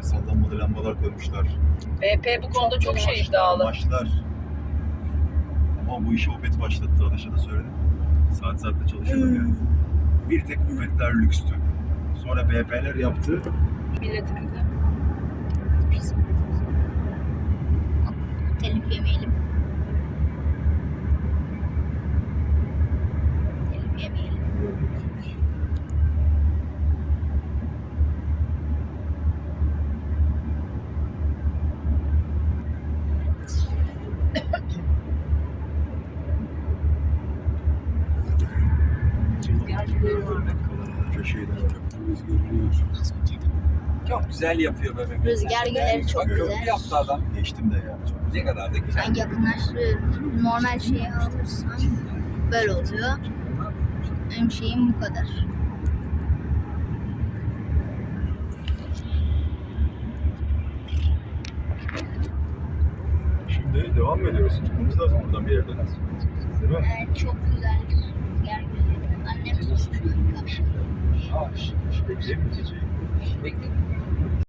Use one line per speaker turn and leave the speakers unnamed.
Böyle sallanmalı lambalar koymuşlar.
BP bu konuda çok şey iddialı.
Amaçlar. Ama bu işi Opet başlattı. Adaş'a da söyledim. Saat saatte çalışıyorduk yani. Bir tek Opet'ler lükstü. Sonra BP'ler yaptı.
Milletimize.
Bizim milletimize.
Telif yemeyelim. Telif yemeyelim.
Köşeyden.
Görünüyor. Çok güzel yapıyor be bebek.
Rüzgar gülleri çok
Bak,
güzel.
Köprü yaptı adam.
Geçtim de yani. Çok
Ne kadar da güzel.
Ben yakınlaştırıyorum. Normal şeyi alırsam böyle oluyor. Benim şeyim bu kadar.
Şimdi devam mı ediyoruz? Çıkmamız lazım buradan bir yerden. Değil mi?
Evet çok güzel rüzgar gülleri. Annem tutmuş.
Bekleyeyim mi geceyi?
Bekle.